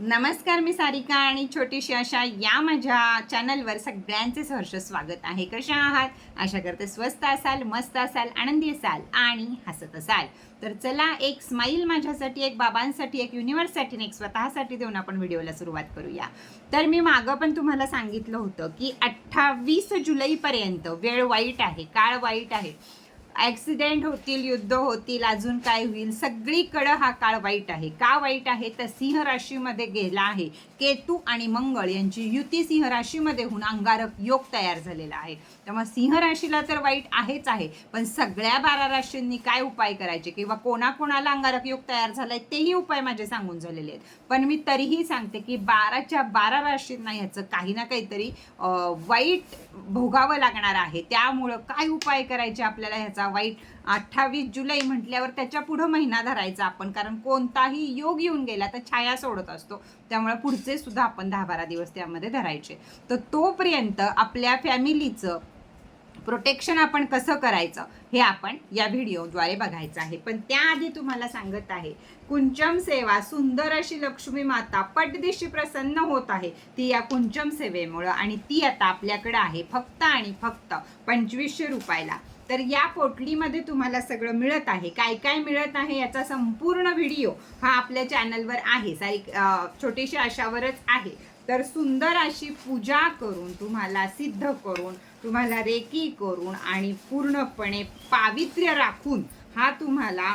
नमस्कार मी सारिका आणि छोटीशी अशा या माझ्या चॅनलवर सगळ्यांचे हर्ष स्वागत आहे. कशा आहात? आशा करते स्वस्त असाल मस्त असाल आनंदी असाल आणि हसत असाल. तर चला एक स्माईल माझ्यासाठी एक बाबांसाठी एक युनिवर्ससाठी एक स्वतःसाठी देऊन आपण व्हिडिओला सुरुवात करूया. तर मी मागं पण तुम्हाला सांगितलं होतं की अठ्ठावीस जुलैपर्यंत वेळ वाईट आहे काळ वाईट आहे. ॲक्सिडेंट होतील युद्ध होतील अजून काय होईल सगळीकडं हा काळ वाईट आहे. का वाईट आहे? तर सिंह राशीमध्ये गेला आहे. केतू आणि मंगळ यांची युती सिंह राशीमध्ये होऊन अंगारक योग तयार झालेला आहे. त्यामुळे सिंह राशीला तर वाईट आहेच आहे. पण सगळ्या बारा राशींनी काय उपाय करायचे? किंवा कोणाकोणाला अंगारक योग तयार झालाय तेही उपाय माझे सांगून झालेले आहेत. पण मी तरीही सांगते की बाराच्या बारा राशींना ह्याचं काही ना काहीतरी वाईट भोगावं लागणार आहे. त्यामुळं काय उपाय करायचे आपल्याला ह्याचा? वाईट अठ्ठावीस जुलै म्हटल्यावर त्याच्या पुढं महिना धरायचा आपण. कारण कोणताही योग येऊन गेला तर छाया सोडत असतो. त्यामुळे पुढचे सुद्धा आपण दहा बारा दिवस त्यामध्ये धरायचे. तर तोपर्यंत आपल्या फॅमिलीचं प्रोटेक्शन आपण कसं करायचं हे आपण या व्हिडिओद्वारे बघायचं आहे. पण त्याआधी तुम्हाला सांगत आहे कुंचम सेवा सुंदर अशी लक्ष्मी माता पटदिशी प्रसन्न होत आहे. ती या कुंचम सेवेमुळं आणि ती आता आपल्याकडे आहे फक्त आणि फक्त पंचवीसशे रुपयाला. तर या पोटलीमध्ये तुम्हाला सगळं मिळत आहे. काय काय मिळत आहे याचा संपूर्ण व्हिडिओ हा आपल्या चॅनलवर आहे. सारी छोटीशी अशावरच आहे. तर सुंदर अशी पूजा करून तुम्हाला सिद्ध करून तुम्हाला रेकी करून आणि पूर्णपणे पावित्र्य राखून हा तुम्हाला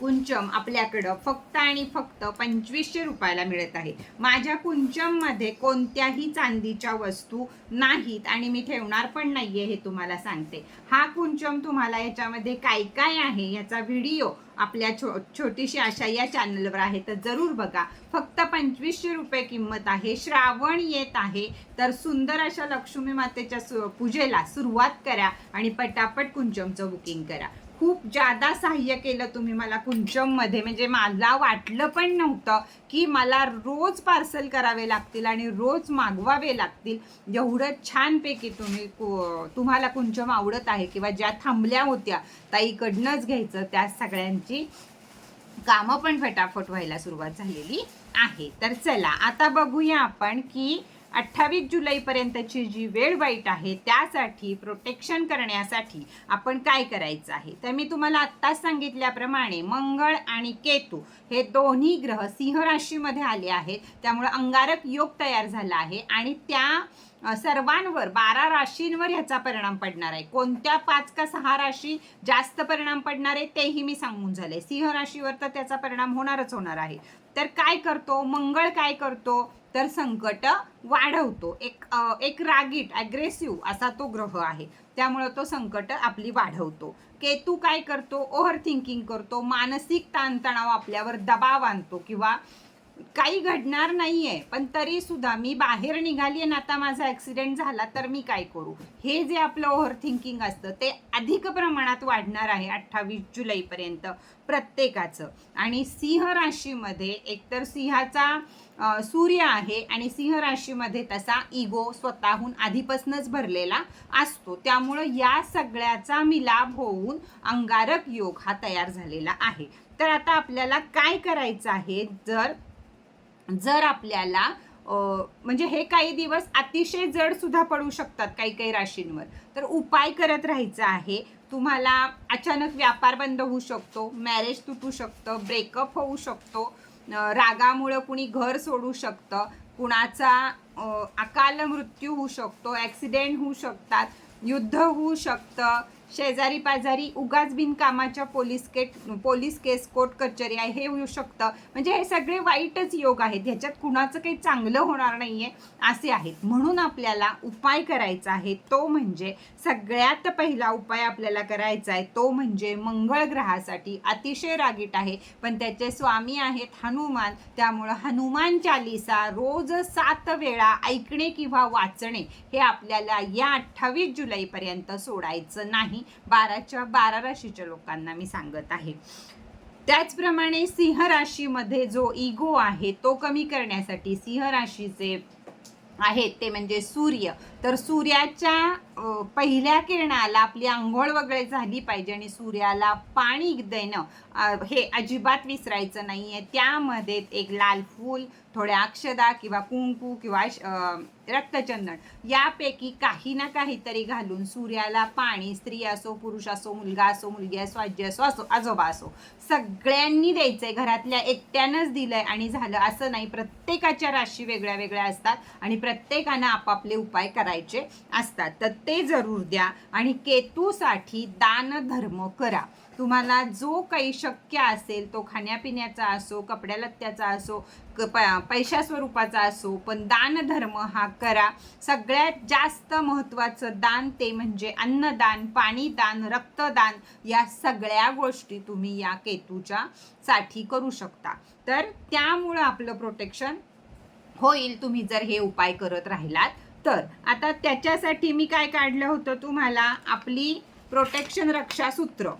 कुंचम आपल्याकडं फक्त आणि फक्त पंचवीसशे रुपयाला मिळत आहे. माझ्या कुंचममध्ये कोणत्याही चांदीच्या वस्तू नाहीत आणि मी ठेवणार पण नाहीये हे तुम्हाला सांगते. हा कुंचम तुम्हाला याच्यामध्ये काय काय आहे याचा व्हिडिओ आपल्या छो छोटीशी आशा या चॅनलवर आहे तर जरूर बघा. फक्त पंचवीसशे रुपये किंमत आहे श्रावण येत आहे तर सुंदर अशा लक्ष्मी मातेच्या सु पूजेला सुरुवात करा आणि पटापट कुंचमचं बुकिंग करा. खूप जादा सहाय्य केलं तुम्ही मला कुंचममध्ये. म्हणजे मला वाटलं पण नव्हतं की मला रोज पार्सल करावे लागतील आणि रोज मागवावे लागतील. एवढं छानपैकी तुम्ही कु- तुम्हाला कुंचम आवडत आहे किंवा ज्या थांबल्या होत्या ताईकडनंच घ्यायचं त्या सगळ्यांची कामं पण फटाफट व्हायला सुरुवात झालेली आहे. तर चला आता बघूया आपण की अठ्ठावीस जुलैपर्यंतची जी वेळ वाईट आहे त्यासाठी प्रोटेक्शन करण्यासाठी आपण काय करायचं आहे? तर मी तुम्हाला आत्ताच सांगितल्याप्रमाणे मंगळ आणि केतू हे दोन्ही ग्रह सिंह राशीमध्ये आले आहेत. त्यामुळे अंगारक योग तयार झाला आहे आणि त्या सर्वांवर बारा राशींवर ह्याचा परिणाम पडणार आहे. कोणत्या पाच का सहा राशी जास्त परिणाम पडणार आहे तेही मी सांगून झाले. सिंह राशीवर तर त्याचा परिणाम होणारच होणार आहे. तर काय करतो? मंगळ काय करतो? तर संकट वाढवतो. एक एक रागीट ॲग्रेसिव्ह असा तो ग्रह आहे. त्यामुळं तो संकट आपली वाढवतो. केतू काय करतो? ओव्हर थिंकिंग करतो. मानसिक ताणतणाव आपल्यावर दबाव आणतो किंवा काही घडणार नाहीये पण तरी सुद्धा मी बाहेर निघाली आणि आता माझा ॲक्सिडेंट झाला तर मी काय करू? हे जे आपलं ओव्हर थिंकिंग असतं ते अधिक प्रमाणात वाढणार आहे अठ्ठावीस जुलैपर्यंत प्रत्येकाचं. आणि सिंह राशीमध्ये एकतर सिंहाचा सूर्य आहे आणि सिंह राशीमध्ये तसा इगो स्वतःहून आधीपासूनच भरलेला असतो. त्यामुळं या सगळ्याचा मिलाप होऊन अंगारक योग हा तयार झालेला आहे. तर आता आपल्याला काय करायचं आहे? जर जर आपल्याला म्हणजे हे काही दिवस अतिशय जड सुद्धा पडू शकतात काही काही राशींवर. तर उपाय करत राहायचा आहे तुम्हाला अचानक व्यापार बंद होऊ शकतो मॅरेज तुटू शकतं ब्रेकअप होऊ शकतो रागामुळं कुणी घर सोडू शकतं कुणाचा अकाल मृत्यू होऊ शकतो ॲक्सिडेंट होऊ शकतात युद्ध होऊ शकतं शेजारी पाजारी उगाच बिनकामाच्या police case police case court कचेरी आहे हे होऊ शकतं. म्हणजे हे सगळे वाईटच योग आहेत. ह्याच्यात कुणाचं काही चांगलं होणार नाही आहे असे आहेत. म्हणून आपल्याला उपाय करायचा आहे तो म्हणजे सगळ्यात पहिला उपाय आपल्याला करायचा आहे तो म्हणजे मंगळ ग्रहासाठी. अतिशय रागीट आहे पण त्याचे स्वामी आहेत हनुमान. त्यामुळं हनुमान चालिसा रोज सात वेळा ऐकणे किंवा वाचणे हे आपल्याला या अठ्ठावीस जुलैपर्यंत सोडायचं नाही. बाराच्या बारा राशीच्या लोकांना मी सांगत आहे. त्याचप्रमाणे सिंह राशीमध्ये जो इगो आहे तो कमी करण्यासाठी सिंह राशीचे आहेत ते म्हणजे सूर्य. तर सूर्याच्या पहिल्या किरणाला आपली आंघोळ वगैरे झाली पाहिजे आणि सूर्याला पाणी देणं हे अजिबात विसरायचं नाही आहे त्यामध्ये एक लाल फूल थोड्या अक्षदा किंवा कुंकू किंवा श- रक्तचंदन यापैकी काही ना काहीतरी घालून सूर्याला पाणी स्त्री असो पुरुष असो मुलगा असो मुलगी असो आजी असो असो आजोबा असो सगळ्यांनी द्यायचंय. घरातल्या एकट्यानंच दिलंय आणि झालं असं नाही. प्रत्येकाच्या राशी वेगळ्या वेगळ्या असतात आणि प्रत्येकानं आपापले उपाय करायचे असतात. तर ते जरूर द्या आणि केतूसाठी दान धर्म करा. तुम्हाला जो काही शक्य असेल तो खाण्यापिण्याचा असो कपड्या लत्त्याचा असो क प पैशा स्वरूपाचा असो पण दानधर्म हा करा. सगळ्यात जास्त महत्त्वाचं दान ते म्हणजे अन्नदान पाणीदान रक्तदान या सगळ्या गोष्टी तुम्ही या केतूच्या साठी करू शकता. तर त्यामुळं आपलं प्रोटेक्शन होईल तुम्ही जर हे उपाय करत राहिलात तर. आता त्याच्यासाठी मी काय काढलं होतं तुम्हाला? आपली प्रोटेक्शन रक्षासूत्र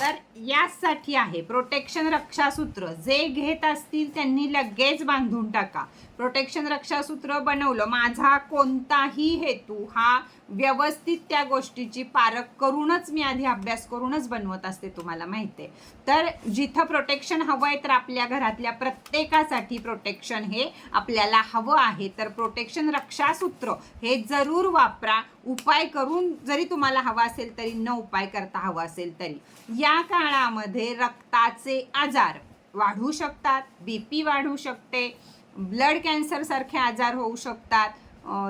तर यासाठी आहे. प्रोटेक्शन रक्षासूत्र. जे घेत असतील त्यांनी लगेच बांधून टाका. प्रोटेक्शन रक्षासूत्र बनवलं. माझा कोणताही हेतू हा व्यवस्थित त्या गोष्टीची पारख करूनच मी आधी अभ्यास करूनच बनवत असते तुम्हाला माहिती आहे. तर जिथं प्रोटेक्शन हवं आहे तर आपल्या घरातल्या प्रत्येकासाठी प्रोटेक्शन हे आपल्याला हवं आहे. तर प्रोटेक्शन रक्षासूत्र हे जरूर वापरा. उपाय करून जरी तुम्हाला हवा असेल तरी न उपाय करता हवा असेल तरी. या काळामध्ये रक्ताचे आजार वाढू शकतात बी पी वाढू शकते. ब्लड कॅन्सरसारखे आजार होऊ शकतात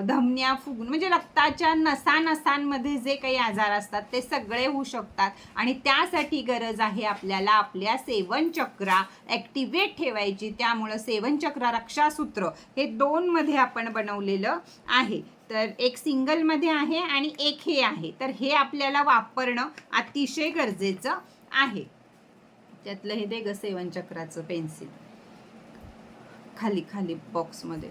धमन्या फुगून म्हणजे रक्ताच्या नसा नसांमध्ये जे काही आजार असतात ते सगळे होऊ शकतात. आणि त्यासाठी गरज आहे आपल्याला आपल्या सेवनचक्रा ॲक्टिवेट ठेवायची. त्यामुळं सेवनचक्रा रक्षासूत्र हे दोनमध्ये आपण बनवलेलं आहे. तर एक सिंगलमध्ये आहे आणि एक हे आहे. तर हे आपल्याला वापरणं अतिशय गरजेचं आहे. त्यातलं हे दे ग सेवनचक्राचं पेन्सिल. खाली खाली बॉक्समध्ये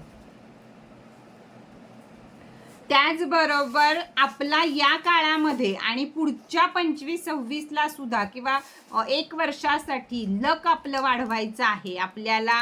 त्याचबरोबर आपला या काळामध्ये आणि पुढच्या पंचवीस सव्वीसला सुद्धा किंवा एक वर्षासाठी लक आपलं वाढवायचं आहे. आपल्याला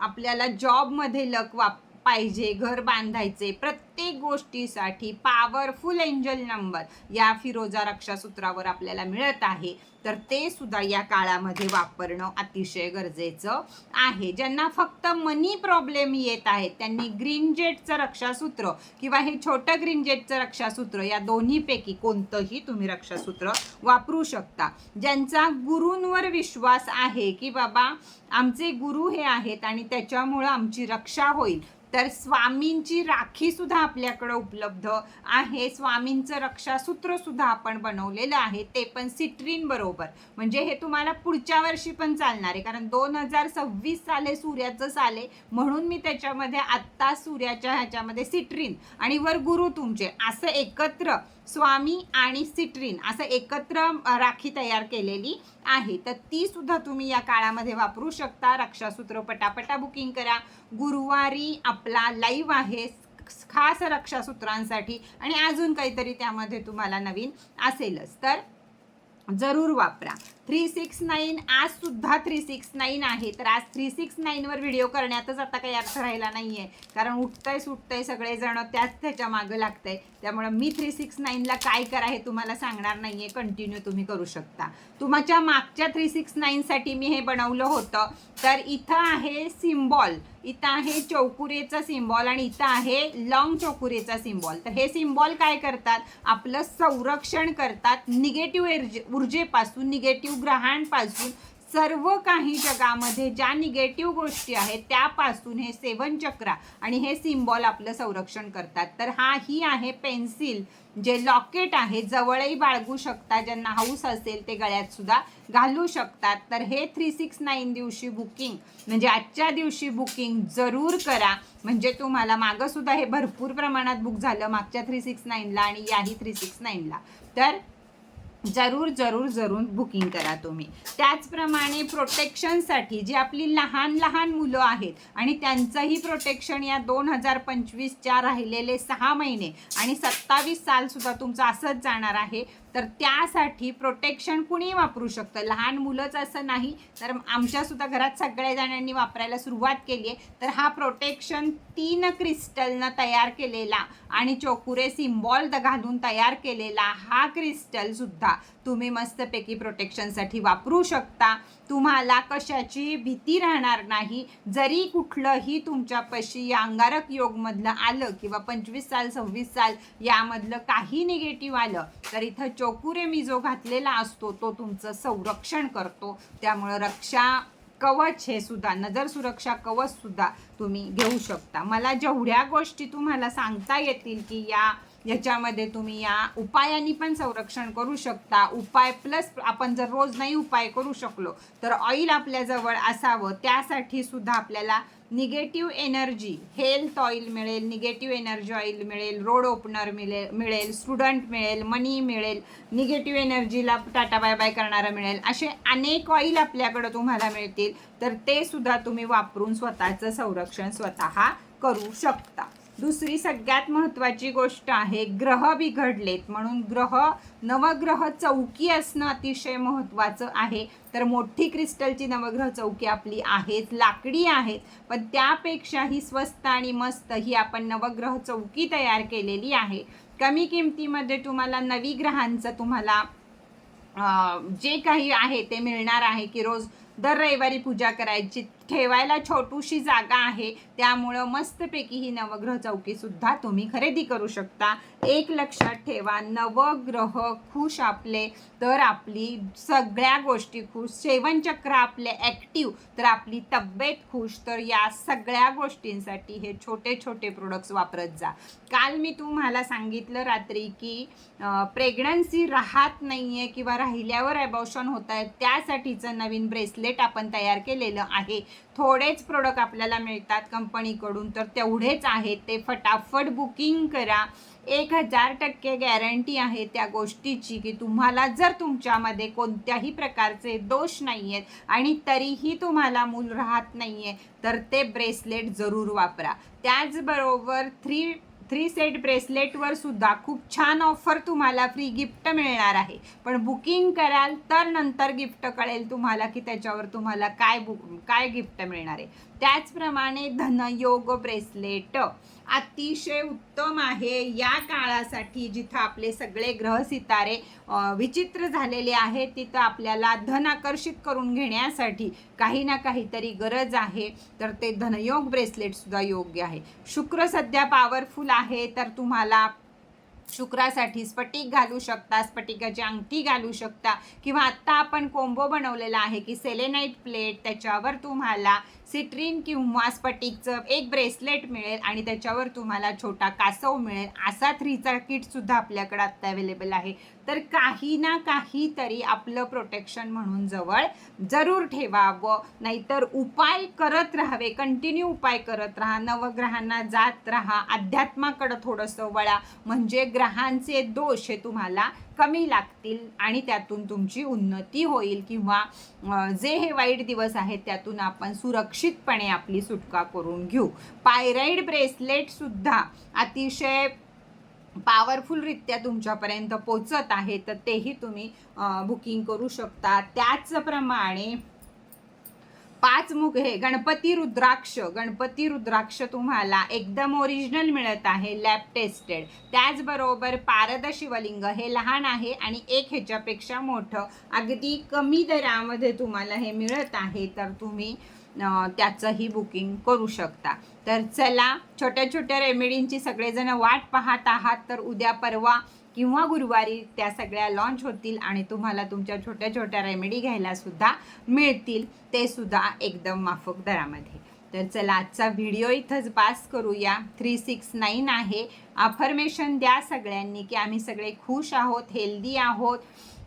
आपल्याला जॉबमध्ये लक वाप पाहिजे घर बांधायचे प्रत्येक प्रत्येक गोष्टीसाठी पॉवरफुल एंजल नंबर या फिरोजा रक्षासूत्रावर आपल्याला मिळत आहे. तर ते सुद्धा या काळामध्ये वापरणं अतिशय गरजेचं आहे. ज्यांना फक्त मनी प्रॉब्लेम येत आहेत त्यांनी ग्रीन जेटचं रक्षासूत्र किंवा हे छोटं ग्रीन जेटचं रक्षासूत्र या दोन्हीपैकी कोणतंही तुम्ही रक्षासूत्र वापरू शकता. ज्यांचा गुरूंवर विश्वास आहे की बाबा आमचे गुरु हे आहेत आणि त्याच्यामुळं आमची रक्षा होईल तर स्वामींची राखी सुद्धा आपल्याकडं उपलब्ध आहे. स्वामींचं रक्षासूत्र सुद्धा आपण बनवलेलं आहे. ते पण सिट्रीन बरोबर. म्हणजे हे तुम्हाला पुढच्या वर्षी पण चालणार आहे. कारण दोन हजार सव्वीस साले सूर्याचं साले म्हणून मी त्याच्यामध्ये आत्ता सूर्याच्या ह्याच्यामध्ये सिट्रीन आणि वर गुरु तुमचे असं एकत्र स्वामी आणि सिट्रीन असं एकत्र राखी तयार केलेली आहे. तर ती सुद्धा तुम्ही या काळामध्ये वापरू शकता. रक्षासूत्र पटापटा बुकिंग करा. गुरुवारी आपला लाईव्ह आहे. खास रक्षासूत्रांसाठी आणि अजून काहीतरी त्यामध्ये तुम्हाला नवीन असेलच. तर जरूर वापरा. थ्री सिक्स नाईन आज सुद्धा थ्री सिक्स नाईन आहे. तर आज थ्री सिक्स नाईनवर व्हिडिओ करण्यातच आता काही अर्थ राहिला नाही आहे कारण उठतंय सुटतंय सगळेजण त्याच त्याच्या मागं लागतंय. त्यामुळं मी थ्री सिक्स नाईनला काय करा हे तुम्हाला सांगणार नाही आहे कंटिन्यू तुम्ही करू शकता. तुमच्या मागच्या थ्री सिक्स नाईनसाठी मी हे बनवलं होतं. तर इथं आहे सिम्बॉल. इथं आहे चौकुरेचा सिम्बॉल आणि इथं आहे लॉंग चौकुरेचा सिम्बॉल. तर हे सिम्बॉल काय करतात? आपलं संरक्षण करतात निगेटिव्ह ऊर्जे ऊर्जेपासून निगेटिव्ह ग्रहांपासून सर्व काही जगामध्ये ज्या निगेटिव्ह गोष्टी आहेत त्यापासून हे सेवन चक्रा आणि हे सिम्बॉल आपलं संरक्षण करतात. तर हा ही आहे पेन्सिल जे लॉकेट आहे. जवळही बाळगू शकता. ज्यांना हाऊस असेल ते गळ्यात सुद्धा घालू शकतात. तर हे थ्री सिक्स नाईन दिवशी बुकिंग म्हणजे आजच्या दिवशी बुकिंग जरूर करा. म्हणजे तुम्हाला मागं सुद्धा हे भरपूर प्रमाणात बुक झालं मागच्या थ्री सिक्स नाईनला आणि याही थ्री सिक्स नाईनला तर जरूर जरूर जरूर बुकिंग करा तुम्ही. त्याचप्रमाणे प्रोटेक्शनसाठी जी आपली लहान लहान मुलं आहेत आणि त्यांचंही प्रोटेक्शन या दोन हजार पंचवीसच्या राहिलेले सहा महिने आणि सत्तावीस सालसुद्धा तुमचं असंच जाणार आहे तर त्यासाठी प्रोटेक्शन कुणी वापरू शकतं. लहान मुलंच असं नाही तर आमच्यासुद्धा घरात सगळ्या जणांनी वापरायला सुरुवात केली आहे. तर हा प्रोटेक्शन तीन क्रिस्टलनं तयार केलेला आणि चोकुरे सिम्बॉल घालून तयार केलेला हा क्रिस्टलसुद्धा तुम्ही मस्तपैकी प्रोटेक्शनसाठी वापरू शकता. तुम्हाला कशाची भीती राहणार नाही. जरी कुठलंही तुमच्यापाशी या अंगारक योगमधलं आलं किंवा पंचवीस साल सव्वीस साल यामधलं काही निगेटिव्ह आलं तर इथं चोकुरे मी जो घातलेला असतो तो तुमचं संरक्षण करतो. त्यामुळं रक्षा कवच हे सुद्धा नजर सुरक्षा कवच सुद्धा तुम्ही घेऊ शकता. मला जेवढ्या गोष्टी तुम्हाला सांगता येतील की या याच्यामध्ये तुम्ही या उपायांनी पण संरक्षण करू शकता. उपाय प्लस आपण जर रोज नाही उपाय करू शकलो तर ऑइल आपल्याजवळ असावं. त्यासाठी सुद्धा आपल्याला निगेटिव्ह एनर्जी हेल्थ ऑइल मिळेल निगेटिव्ह एनर्जी ऑइल मिळेल रोड ओपनर मिळेल मिळेल स्टुडंट मिळेल मनी मिळेल निगेटिव्ह एनर्जीला टाटा बाय बाय करणारं मिळेल. असे अनेक ऑइल आपल्याकडं तुम्हाला मिळतील. तर ते सुद्धा तुम्ही वापरून स्वतःचं संरक्षण स्वतः करू शकता. दुसरी सगळ्यात महत्त्वाची गोष्ट आहे ग्रह बिघडलेत. म्हणून ग्रह नवग्रह चौकी असणं अतिशय महत्त्वाचं आहे. तर मोठी क्रिस्टलची नवग्रह चौकी आपली आहेच लाकडी आहेत. पण त्यापेक्षाही स्वस्त आणि मस्त ही आपण नवग्रह चौकी तयार केलेली आहे. कमी किमतीमध्ये तुम्हाला नवी ग्रहांचं तुम्हाला जे काही आहे ते मिळणार आहे की रोज दर रविवारी पूजा करायची ठेवायला छोटूशी जागा आहे. त्यामुळं मस्तपैकी ही नवग्रह चौकीसुद्धा तुम्ही खरेदी करू शकता. एक लक्षात ठेवा नवग्रह खुश आपले तर आपली सगळ्या गोष्टी खुश. सेवनचक्र आपले ॲक्टिव्ह तर आपली तब्येत खुश. तर या सगळ्या गोष्टींसाठी हे छोटे छोटे प्रोडक्ट्स वापरत जा. काल मी तुम्हाला सांगितलं रात्री की प्रेग्नन्सी राहत नाही आहे किंवा राहिल्यावर ॲबॉशन होत आहे त्यासाठीचं नवीन ब्रेसलेट आपण तयार केलेलं आहे. थोडेच प्रोडक्ट आपल्याला मिळतात कंपनीकडून तर तेवढेच आहेत. ते फटाफट बुकिंग करा. एक हजार टक्के गॅरंटी आहे त्या गोष्टीची की तुम्हाला जर तुमच्यामध्ये कोणत्याही प्रकारचे दोष नाही आहेत आणि तरीही तुम्हाला मूल राहत नाही आहे तर ते ब्रेसलेट जरूर वापरा. त्याचबरोबर थ्री थ्री सेट ब्रेसलेटवर सुद्धा खूप छान ऑफर तुम्हाला फ्री गिफ्ट मिळणार आहे. पण बुकिंग कराल तर नंतर गिफ्ट कळेल तुम्हाला की त्याच्यावर तुम्हाला काय बुक काय गिफ्ट मिळणार आहे. त्याचप्रमाणे धनयोग ब्रेसलेट अतिशय उत्तम आहे या काळासाठी जिथं आपले सगळे ग्रह सितारे विचित्र झालेले आहेत तिथं आपल्याला धन आकर्षित करून घेण्यासाठी काही ना काहीतरी गरज आहे. तर ते धनयोग ब्रेसलेटसुद्धा योग्य आहे. शुक्र सध्या पॉवरफुल आहे तर तुम्हाला शुक्रासाठी स्फटिक घालू शकता स्फटिकाची अंगठी घालू शकता. किंवा आत्ता आपण कोंबो बनवलेला आहे की सेलेनाईट प्लेट त्याच्यावर तुम्हाला सिट्रीन किंवा स्फटिकचं एक ब्रेसलेट मिळेल आणि त्याच्यावर तुम्हाला छोटा कासव मिळेल. असा थ्रीचा किटसुद्धा आपल्याकडे आत्ता अवेलेबल आहे. तर काही ना काहीतरी आपलं प्रोटेक्शन म्हणून जवळ जरूर ठेवावं. नाहीतर उपाय करत राहावे. कंटिन्यू उपाय करत राहा. नवग्रहांना जात राहा. अध्यात्माकडं थोडंसं वळा. म्हणजे ग्रहांचे दोष हे तुम्हाला कमी लागतील आणि त्यातून तुमची उन्नती होईल किंवा जे हे वाईट दिवस आहेत त्यातून आपण सुरक्षितपणे आपली सुटका करून घेऊ. पायराईड ब्रेसलेटसुद्धा अतिशय पॉवरफुलरित्या तुमच्यापर्यंत पोचत आहे तर तेही तुम्ही बुकिंग करू शकता. त्याचप्रमाणे पाच मुख हे गणपती रुद्राक्ष. गणपती रुद्राक्ष तुम्हाला एकदम ओरिजिनल मिळत आहे लॅब टेस्टेड त्याचबरोबर पारद शिवलिंग हे लहान आहे आणि एक ह्याच्यापेक्षा मोठं. अगदी कमी दरामध्ये तुम्हाला हे मिळत आहे तर तुम्ही त्याचंही बुकिंग करू शकता. तर चला छोट्या छोट्या रेमेडींची सगळेजण वाट पाहत आहात तर उद्या परवा किंवा गुरुवारी त्या सगळ्या लॉन्च होतील आणि तुम्हाला तुमच्या छोट्या छोट्या रेमेडी घ्यायला सुद्धा मिळतील ते सुद्धा एकदम माफक दरामध्ये. तर चला आजचा व्हिडिओ इथंच पास करूया. थ्री सिक्स नाईन आहे. अफर्मेशन द्या सगळ्यांनी की आम्ही सगळे खुश आहोत हेल्दी आहोत.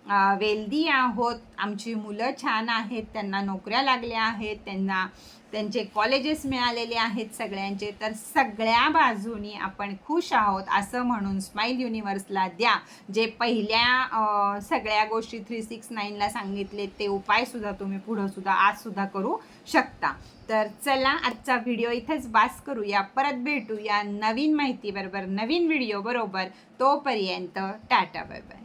वेल्दी आहोत. आमची मुलं छान आहेत. त्यांना नोकऱ्या लागल्या आहेत. त्यांना त्यांचे कॉलेजेस मिळालेले आहेत सगळ्यांचे. तर सगळ्या बाजूनी आपण खुश आहोत असं म्हणून स्माईल युनिवर्सला द्या. जे पहिल्या सगळ्या गोष्टी थ्री सिक्स नाईनला सांगितले ते उपायसुद्धा तुम्ही पुढंसुद्धा आजसुद्धा करू शकता. तर चला आजचा व्हिडिओ इथेच बास करूया. परत भेटूया नवीन माहितीबरोबर नवीन व्हिडिओ बरोबर. तोपर्यंत टाटा बरोबर